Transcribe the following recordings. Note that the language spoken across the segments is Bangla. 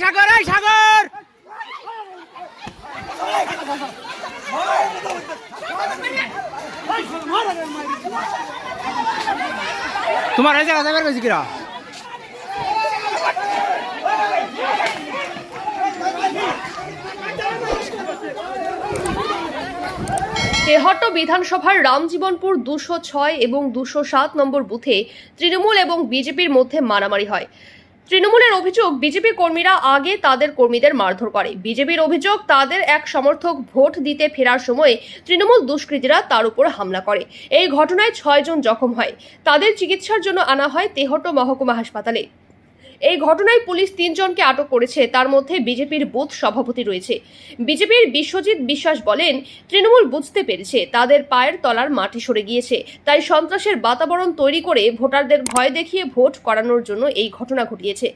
সাগর সাগর! তোমার এই জায়গা যাবার গেছি কিরা? তেহট্ট বিধানসভার রামজীবনপুর দুশো ছয় এবং দুশো সাত নম্বর বুথে তৃণমূল এবং বিজেপির মধ্যে মারামারি হয়। তৃণমূলের অভিযোগ, বিজেপি কর্মীরা আগে তাদের কর্মীদের মারধর করে। বিজেপির অভিযোগ, তাদের এক সমর্থক ভোট দিতে ফেরার সময়ে তৃণমূল দুষ্কৃতীরা তার উপর হামলা করে। এই ঘটনায় ছয়জন জখম হয়। তাদের চিকিৎসার জন্য আনা হয় তেহট্ট মহকুমা হাসপাতালে। এই ঘটনায় পুলিশ তিনজনকে আটক করেছে। তার মধ্যে বিজেপির বুথ সভাপতি রয়েছে। বিজেপির বিশ্বজিৎ বিশ্বাস বলেন, তৃণমূল বুঝতে পেরেছে, তাদের পায়ের তলার মাটি সরে গিয়েছে। তাই সন্ত্রাসের বাতাবরণ তৈরি করে ভোটারদের ভয় দেখিয়ে ভোট করানোর জন্য এই ঘটনা ঘটিয়েছে।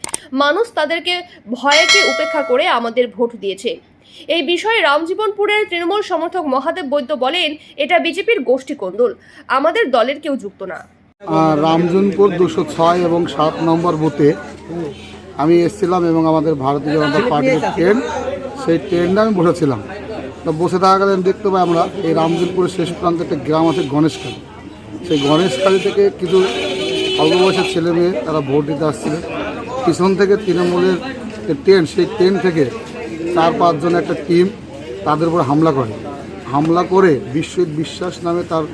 মানুষ তাদেরকে ভয়কে উপেক্ষা করে আমাদের ভোট দিয়েছে। এই বিষয়ে রামজীবনপুরের তৃণমূল সমর্থক মহাদেব বৈদ্য বলেন, এটা বিজেপির গোষ্ঠী কোন্দল। আমাদের দলের কেউ যুক্ত না। রামজনপুর দুশো ছয় এবং সাত নম্বর বুথে আমি এসেছিলাম এবং আমাদের ভারতীয় জনতা পার্টির ট্রেন, সেই ট্রেনটা আমি বসেছিলাম। তো বসে থাকাকালীন দেখতে পাই আমরা, এই রামজনপুরের শেষ প্রান্তে একটা গ্রাম আছে গণেশখালী। সেই গণেশখালী থেকে কিছু অল্প বয়সের ছেলে মেয়ে, তারা ভোট দিতে আসছিল। পিছন থেকে তৃণমূলের ট্রেন, সেই ট্রেন থেকে চার পাঁচজন একটা টিম তাদের উপর হামলা করে। হামলা করে বিশ্বজিৎ বিশ্বাস নামে তার,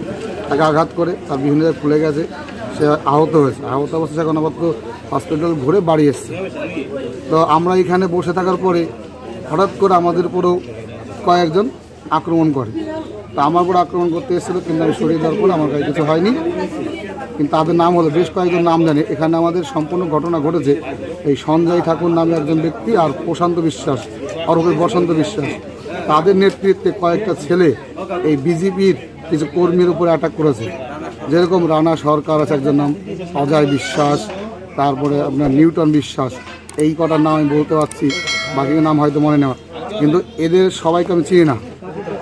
তাকে আঘাত করে, তার বিভিন্ন জায়গায় ফুলে গেছে, সে আহত হয়েছে। আহত অবস্থা এখন আপাতত হসপিটাল ঘুরে বাড়ি এসছে। তো আমরা এখানে বসে থাকার পরে হঠাৎ করে আমাদের উপরেও কয়েকজন আক্রমণ করে। তো আমার উপর আক্রমণ করতে এসেছিল, কিন্তু আমি সরিয়ে দেওয়ার পরে আমার কাছে কিছু হয়নি। কিন্তু তাদের নাম হলো, বেশ কয়েকজন নাম জানি। এখানে আমাদের সম্পূর্ণ ঘটনা ঘটেছে। এই সঞ্জয় ঠাকুর নামে একজন ব্যক্তি আর প্রশান্ত বিশ্বাস, অরূপের বসন্ত বিশ্বাস। তাদের নেতৃত্বে কয়েকটা ছেলে এই বিজেপির কিছু কর্মীর উপরে অ্যাটাক করেছে। যেরকম রানা সরকার আছে, একজন নাম অজয় বিশ্বাস, তারপরে আপনার নিউটন বিশ্বাস, এই কটার নাম আমি বলতে পারছি বাকি নাম হয়তো মনে নেওয়া কিন্তু এদের সবাইকে আমি চিনি না।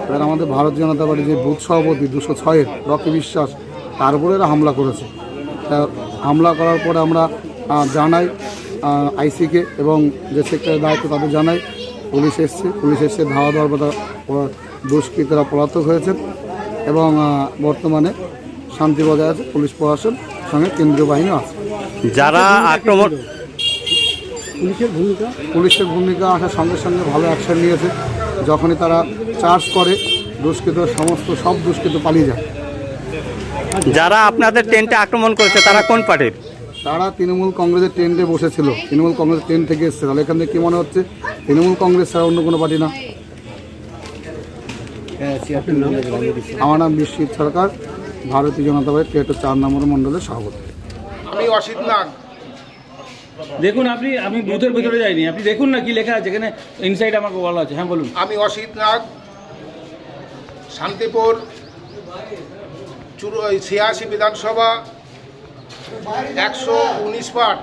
এবার আমাদের ভারতীয় জনতা পার্টির যে বুথ সভাপতি দুশো ছয়ের রকি বিশ্বাস, তার উপরে এরা হামলা করেছে। তা হামলা করার পরে আমরা জানাই আইসিকে এবং যে সেক্টরের দায়িত্ব তাদের জানাই। পুলিশ এসছে। পুলিশ এসছে ধাওয়া দেওয়ার ওরা দুষ্কৃতীরা পলাতক হয়েছেন এবং বর্তমানে শান্তি বজায় আছে পুলিশ প্রশাসন সঙ্গে কেন্দ্রীয় বাহিনী আছে। যারা আক্রমণ পুলিশের ভূমিকা? আসার সঙ্গে সঙ্গে ভালো অ্যাকশন নিয়েছে। যখনই তারা চার্জ করে দুষ্কৃত সমস্ত সব দুষ্কৃত পালিয়ে যায়। যারা আপনাদের টেন্টে আক্রমণ করেছে তারা কোন পার্টির? তারা তৃণমূল কংগ্রেসের টেন্টে বসেছিল। তৃণমূল কংগ্রেস টেন্ট থেকে এসছে। তাহলে এখান থেকে কী মনে হচ্ছে? তৃণমূল কংগ্রেস ছাড়া অন্য কোনো পার্টি না। আমার নাম বিশ্বজিৎ সরকার ভারতীয় জনতা পার্টি টেটো চার নম্বর মণ্ডলের সভাপতি। আমি অসিত নাগ। দেখুন আপনি আমি বুথের ভিতরে যাইনি। আপনি দেখুন না কি লেখা আছে এখানে ইনসাইড আমাকে বলা আছে। হ্যাঁ বলুন। আমি অসিত নাগ শান্তিপুর ছিয়াশি বিধানসভা একশো উনিশ পাট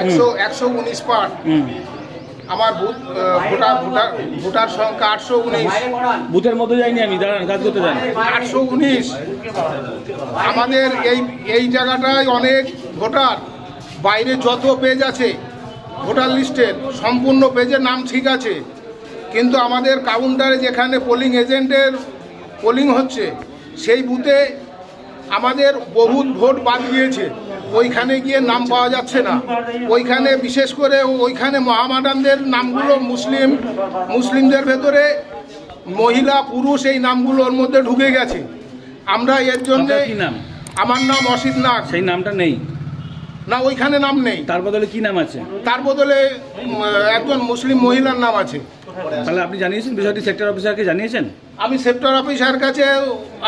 একশো একশো উনিশ পাট হুম। আমার বুথ ভোটার ভোটার ভোটার সংখ্যা আটশো উনিশ। বুথের মধ্যে যাইনি আমি দাঁড়ান কাজ করতে যান। আটশো উনিশ। আমাদের এই এই জায়গাটায় অনেক ভোটার বাইরে যত পেজ আছে ভোটার লিস্টের সম্পূর্ণ পেজের নাম ঠিক আছে। কিন্তু আমাদের কাউন্টারে যেখানে পোলিং এজেন্টের পোলিং হচ্ছে সেই বুথে আমাদের বহুত ভোট বাদ গিয়েছে। ওইখানে গিয়ে নাম পাওয়া যাচ্ছে না। ওইখানে বিশেষ করে ওইখানে মহামাডানদের নামগুলো মুসলিম মুসলিমদের ভেতরে মহিলা পুরুষ এই নামগুলোর মধ্যে ঢুকে গেছে। আমরা এর জন্য নাম? আমার নাম অসিত নাগ। সেই নামটা নেই? না ওইখানে নাম নেই। তার বদলে কি নাম আছে? তার বদলে একজন মুসলিম মহিলার নাম আছে। তাহলে আপনি জানিয়েছেন বিষয়টি সেক্টর অফিসারকে জানিয়েছেন? আমি সেক্টর অফিসার কাছে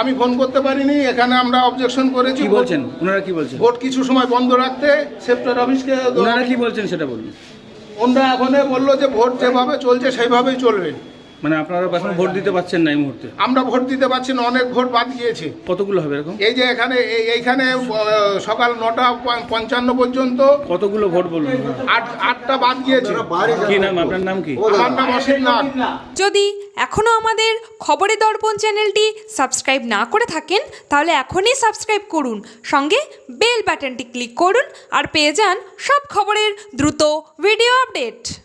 আমি ফোন করতে পারিনি এখানে আমরা অবজেকশন করেছি। কি বলছেন? ওনারা কি বলছেন? ভোট কিছু সময় বন্ধ রাখতে সেক্টর অফিসকে ওনারা কি বলছেন সেটা বলুন। ওনারা এখন বলল যে ভোট যেভাবে চলছে সেইভাবেই চলবে। মানে আপনারা এখন ভোট দিতে পারছেন না এই মুহূর্তে। আমরা ভোট দিতে পারছি না অনেক ভোট বাদ গিয়েছে। কতগুলো হবে এরকম? এই যে এখানে এই- এইখানে সকাল নটা প- পঞ্চান্ন পর্যন্ত কতগুলো ভোট বলুন? আট আটটা বাদ গিয়েছে। কি নাম আপনার নাম কি? আমার নাম অসিত নাথ। যদি এখনও আমাদের খবরের দর্পণ চ্যানেলটি সাবস্ক্রাইব না করে থাকেন তাহলে এখনই সাবস্ক্রাইব করুন। সঙ্গে বেল বাটনটি ক্লিক করুন আর পেয়ে যান সব খবরের দ্রুত ভিডিও আপডেট।